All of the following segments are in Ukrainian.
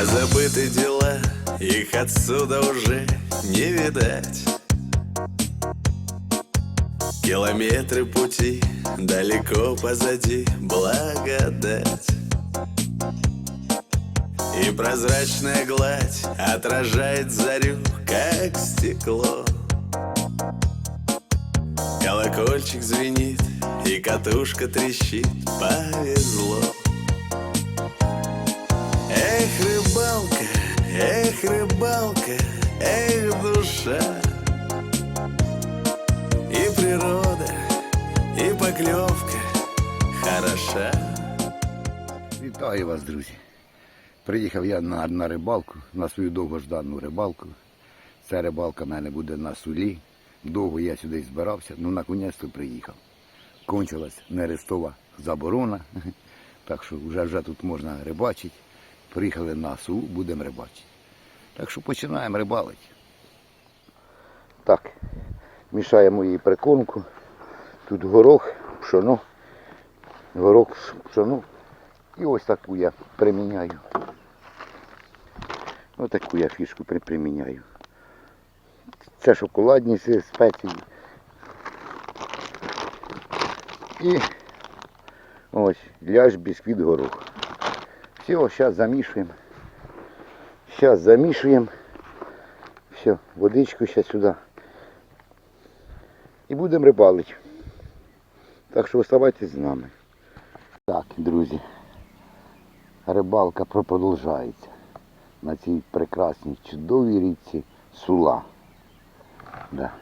А забыты дела, их отсюда уже не видать. Километры пути, далеко позади благодать. И прозрачная гладь отражает зарю, как стекло. Колокольчик звенит, и катушка трещит, повезло и хороша Вітаю вас, друзі. Приїхав я на, на рибалку, на свою довгождану рибалку. Ця рибалка в мене буде на сулі. Довго я сюди збирався, ну наконець-то приїхав. Кончилась нерестова заборона, так що вже, вже тут можна рибачити. Приїхали на сулу, будемо рибачити. Так що починаємо рибалити. Так, мішаємо її прикормку. Тут горох, пшоно, горох, пшоно. І ось таку я приміняю. Ось таку я фішку приміняю. Це шоколадні ці спеції. І ось ляж бісквіт горох. Все, зараз замішуємо. Зараз замішуємо. Все, водичку зараз сюди. І будемо рибалити. Так що оставайтесь з нами. Так, друзі. Рибалка продовжується на цій прекрасній чудовій річці Сула. Да.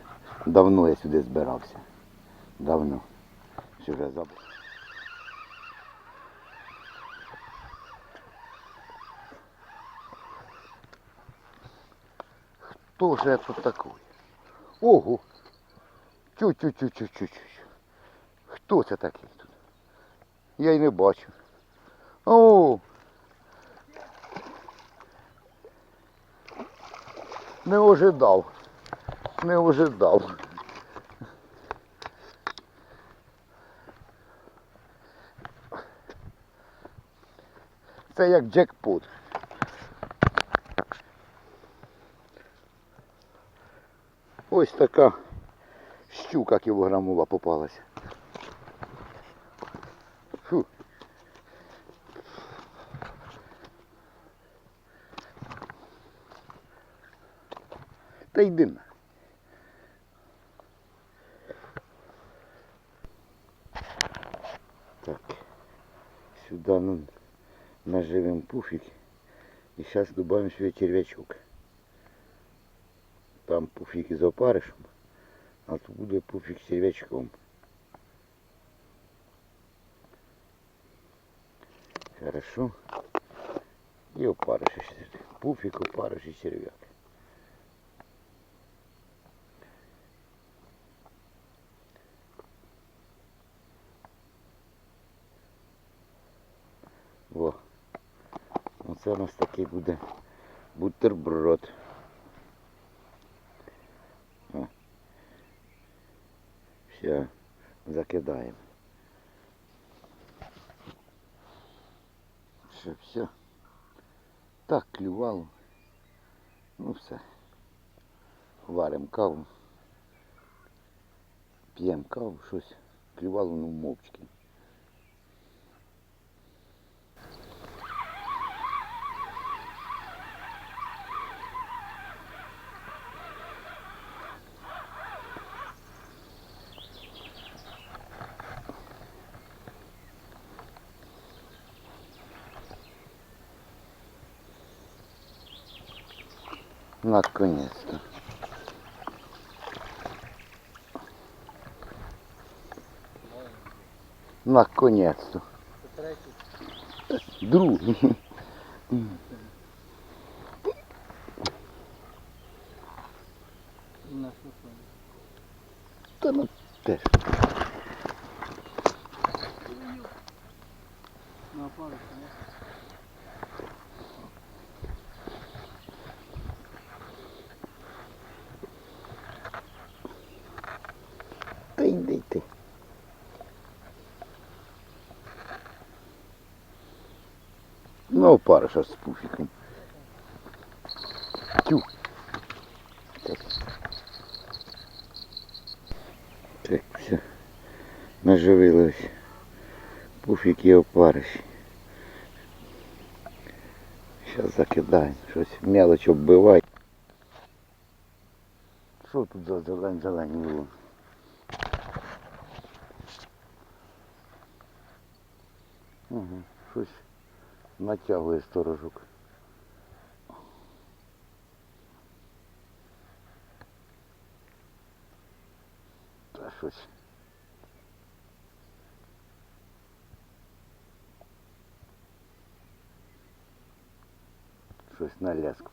Давно я сюди збирався. Давно. Що вже забув. Хто же я тут такий? Ого! Чу-чу-чу-чу-чу-чу. Хто це такий тут? Я й не бачу. О! Не ожидав. Не ожидав. Це як джекпот. Ось така щука кілограмова попалася. Та йди на. Так. Сюда ну, наживем пуфик. И сейчас добавим сюда червячок. Там пуфик із опаришем, а тут буде пуфик з червячком. Хорошо. І опариш ще. Пуфик, опариш і черв'як. Оце у нас такий буде бутерброд. Все, закидаємо. Все, все. Так, клювало. Ну все. Варимо каву. П'ємо каву, щось. Клювало, ну мовчки. Наконец-то. Наконец-то. Другий. Ну, париша з пуфіком. Тю. Так. Так, все. Наживилось. Пуфіки опариші. Зараз закидаємо. Щось мелоч оббивай. Що тут за зелень зелені було? Угу, щось натягує сторожок. Та щось. Щось на ляску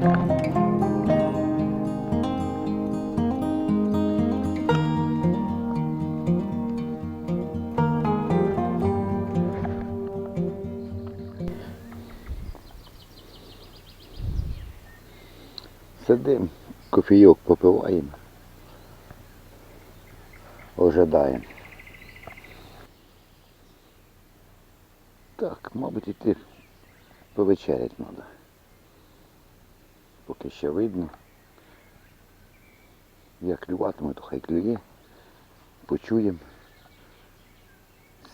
попало. Сидим, кофійок попиваємо. Ожидаємо. Так, мабуть, іти повечерять треба. Поки ще видно. Як клюватиме, то хай клює. Почуємо.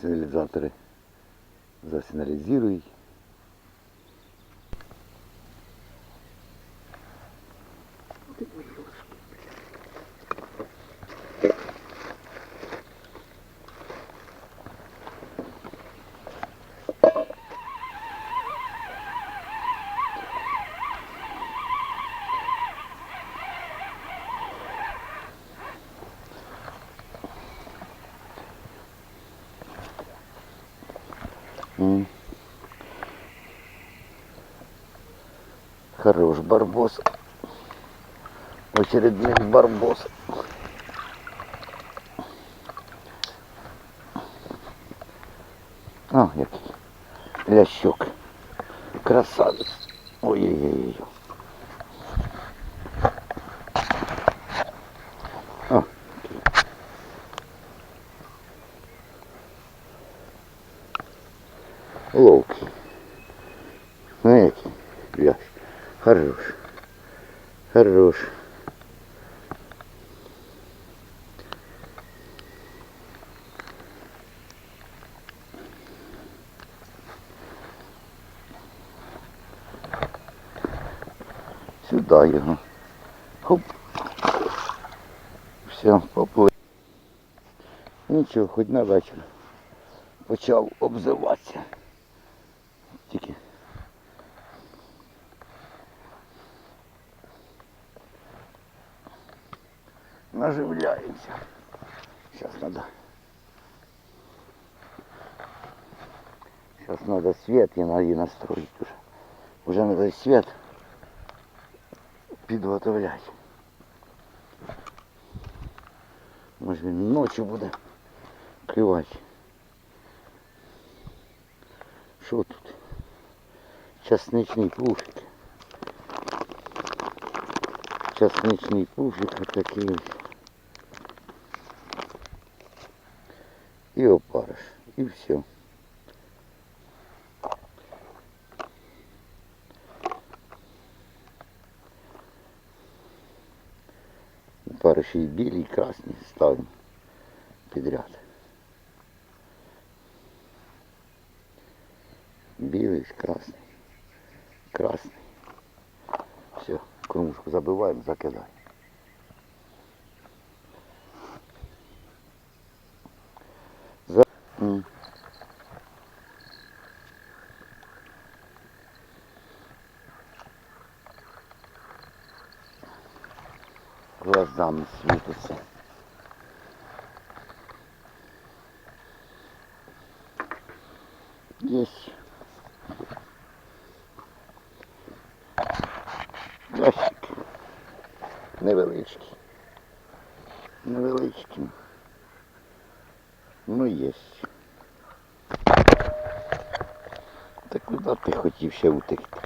Сигналізатори засигналізують. Хорош барбос. Очередний барбос. А, який лящок. Красавець. Ой-ой-ой. О, ловкий. Хорош. Хорош. Сюди його. Хоп. Все, поплив. Нічого, хоч на вечір почав обзиватися. Наживляємося. Сейчас надо. Сейчас надо свет и надо настроить уже. Уже надо свет підготовлять. Може він ночі буде клювати. Що тут? Часничний пуфик. Часничний пуфик отакий. ось. и опарыш. И все. Опарыш и белый, и красный ставим подряд. Белый, красный, красный. Все, кружку забываем, закидаем. Куди ти хотів ще утекти?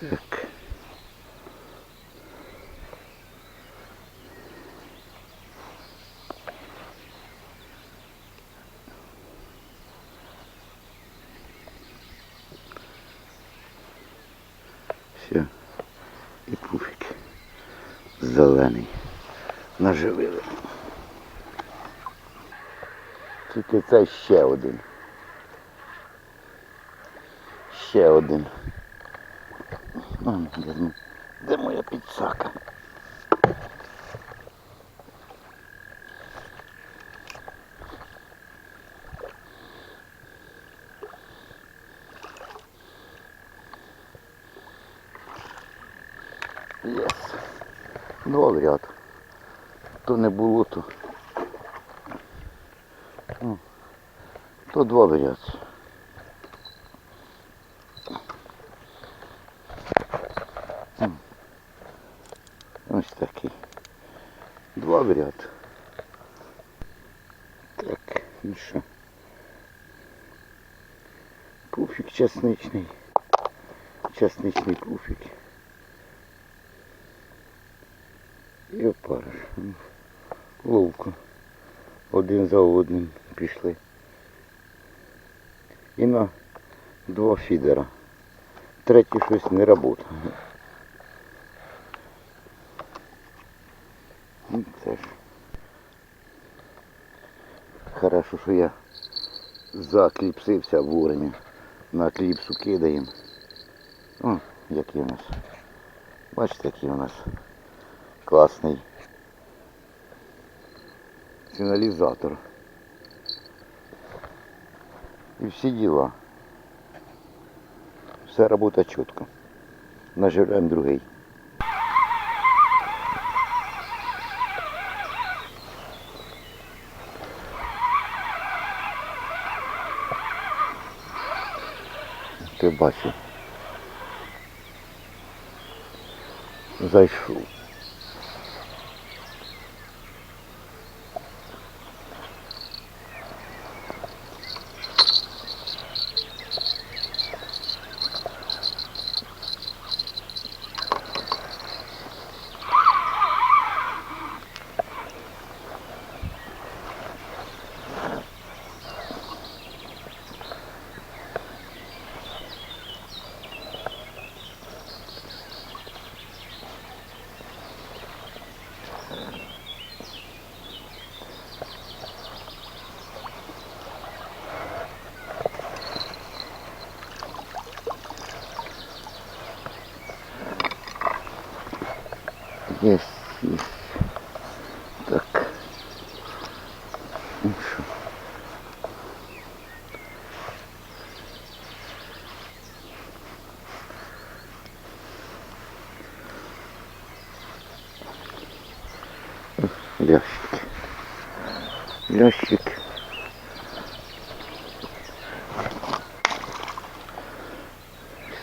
Так. Все. І пуфік. Зелений. Наживили. Тільки це ще один. Ще один. Де, де моя підсака? Єс. Два в ряд. То не було, то. То два. М. Ось такий. Два ряд. Так, ну що. Пуфік часничний. Часничний пуфік. І опариш. Ловко. Один за одним пішли. І на два фідера. Третій щось не працює. Ну, Це ж. Хорошо, що я закліпсився вовремя. На кліпсу кидаємо. О, який у нас. Бачите, який у нас класний сигналізатор. І всі діла. Все робота чітко. Наживаємо другий. Ти бачив. Зайшов. Есть, есть. Так. Ну що? Лящик. Лящик.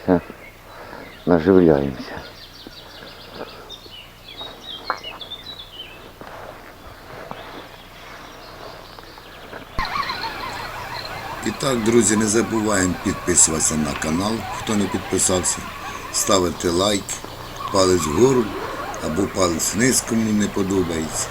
Все. Наживляємося. І так, друзі, не забуваємо підписуватися на канал, хто не підписався, ставити лайк, палець вгору або палець вниз, кому не подобається.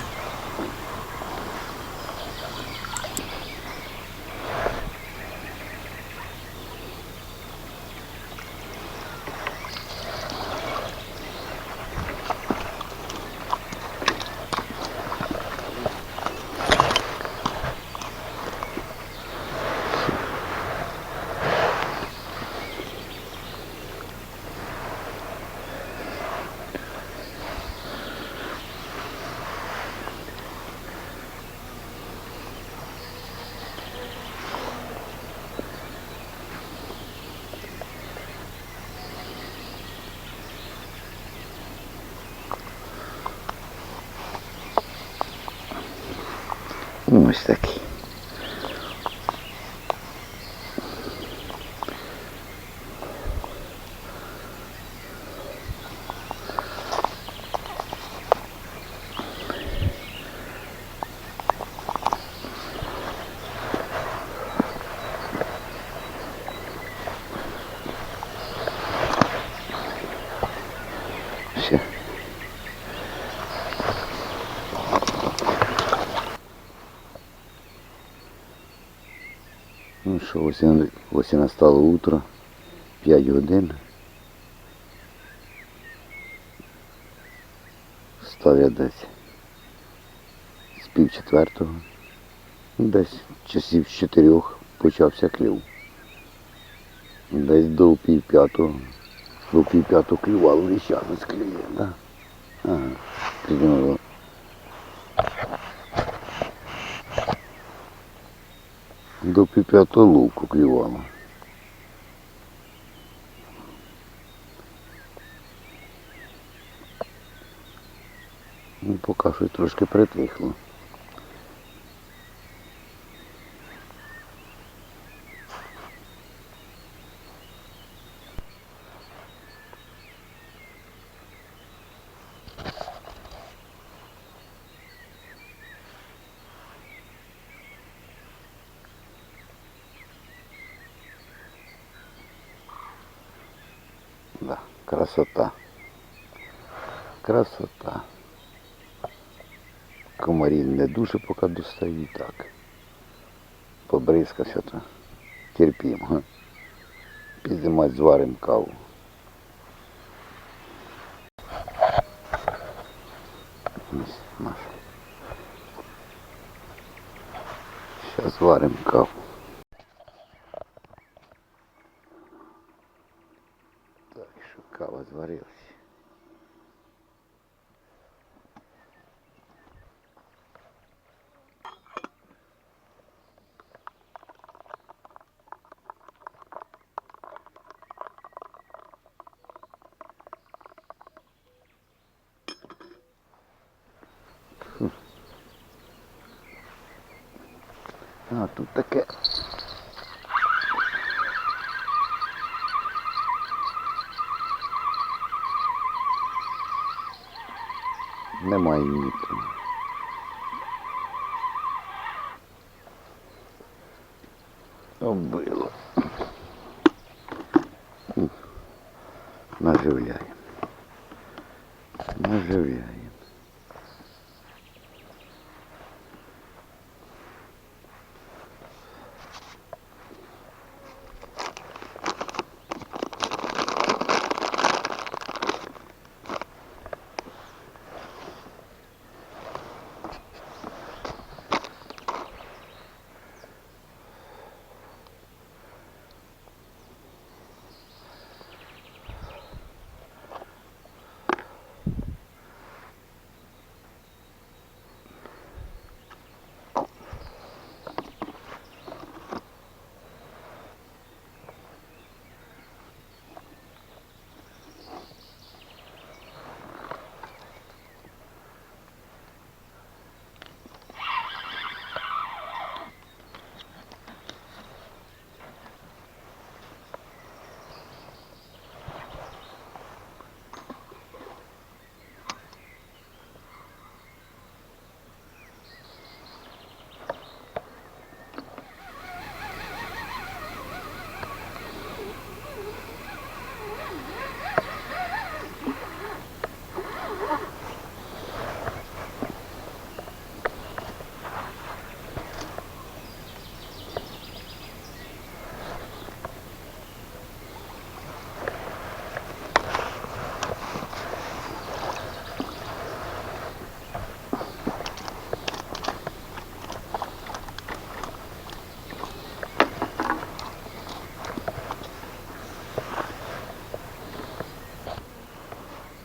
Ну, Ось такий. Все. Ну що, ось, і- настало утро, 5 годин. Став я десь з пів четвертого, десь часів з чотирьох почався клюв. Десь до пів п'ятого, до пів п'ятого клювало ліщанець клює, да? Ага, До п'ятого луку клювало. Ну, поки що трошки притихло. Да, красота. Красота. Комарів не дуже поки достаю так. Побризкався то терпімо. Підемо зваримо каву. Зараз зваримо каву. Так, що кава зварилась. Фу. А, тут таке. Немає нікого. Обило.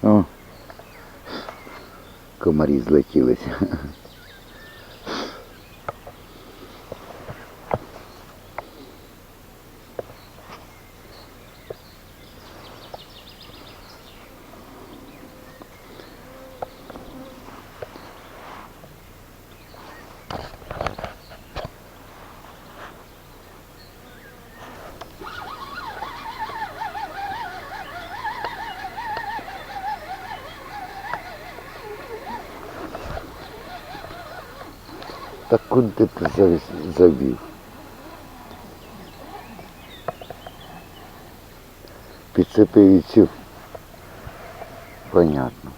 О, комарі злетілися. Так куди ти завів? Підцепив цю. Понятно.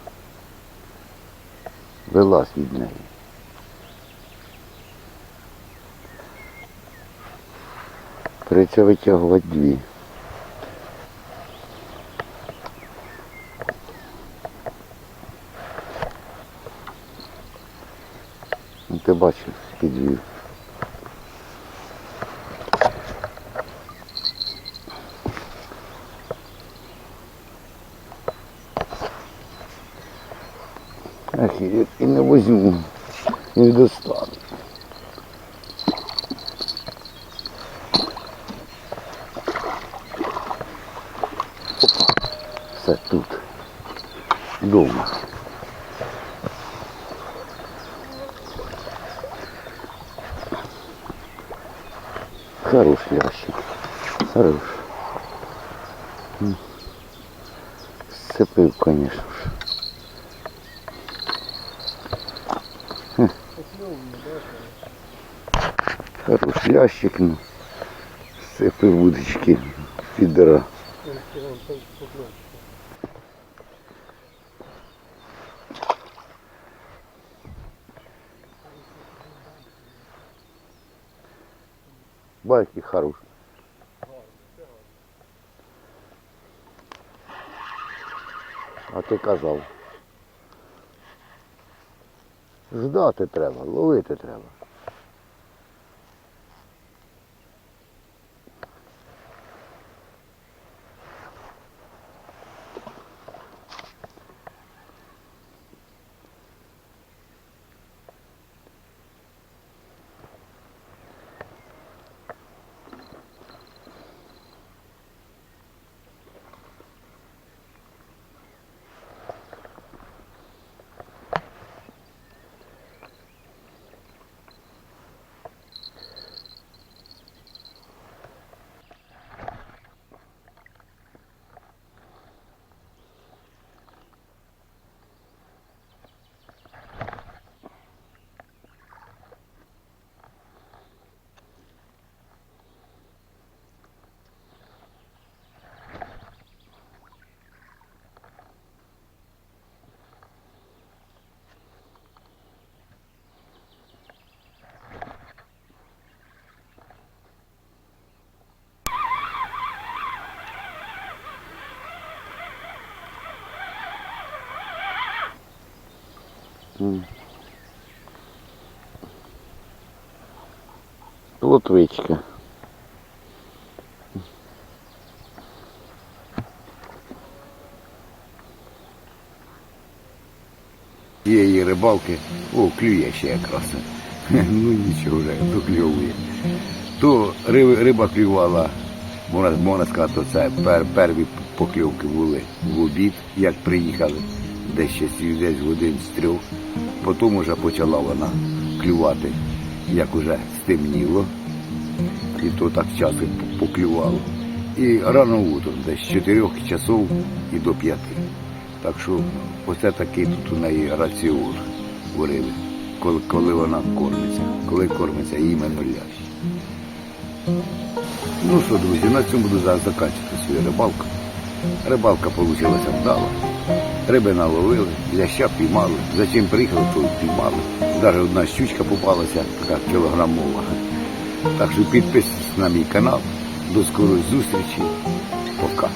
Вилазь від неї. Придеться витягувати дві. Ну, ти бачив, підвів. Ах, і, і не возьму, і не достану. Опа, все тут. Дома. Хорош ящик. Хорош. Сцепив, конечно ж. Хороший ящик, ну. Сцепив удочки, підера. Байки хорош. А ти казав. Ждати треба, ловити треба. Плотвичка. Цієї рибалки, о, клює ще якраз. Ну нічого вже, докльовує. То риба, клювала, можна, можна сказати, то це пер, перві покльовки були в обід, як приїхали, десь ще десь годин з трьох. Потім вже почала вона клювати, як уже стемніло. І то так часу поклювало. І рано утром, десь з 4 часов і до 5. Так що оце такий тут у неї раціон у риби, коли, коли вона кормиться, коли кормиться іменно лящ. Ну що, друзі, на цьому буду закінчити свою рибалку. Рибалка вийшла вдала. Риби наловили, ляща піймали. Зачем приїхали, то піймали. Навіть одна щучка попалася, така кілограмова. Так що підписуйтесь на мій канал. До скорої зустрічі. Пока.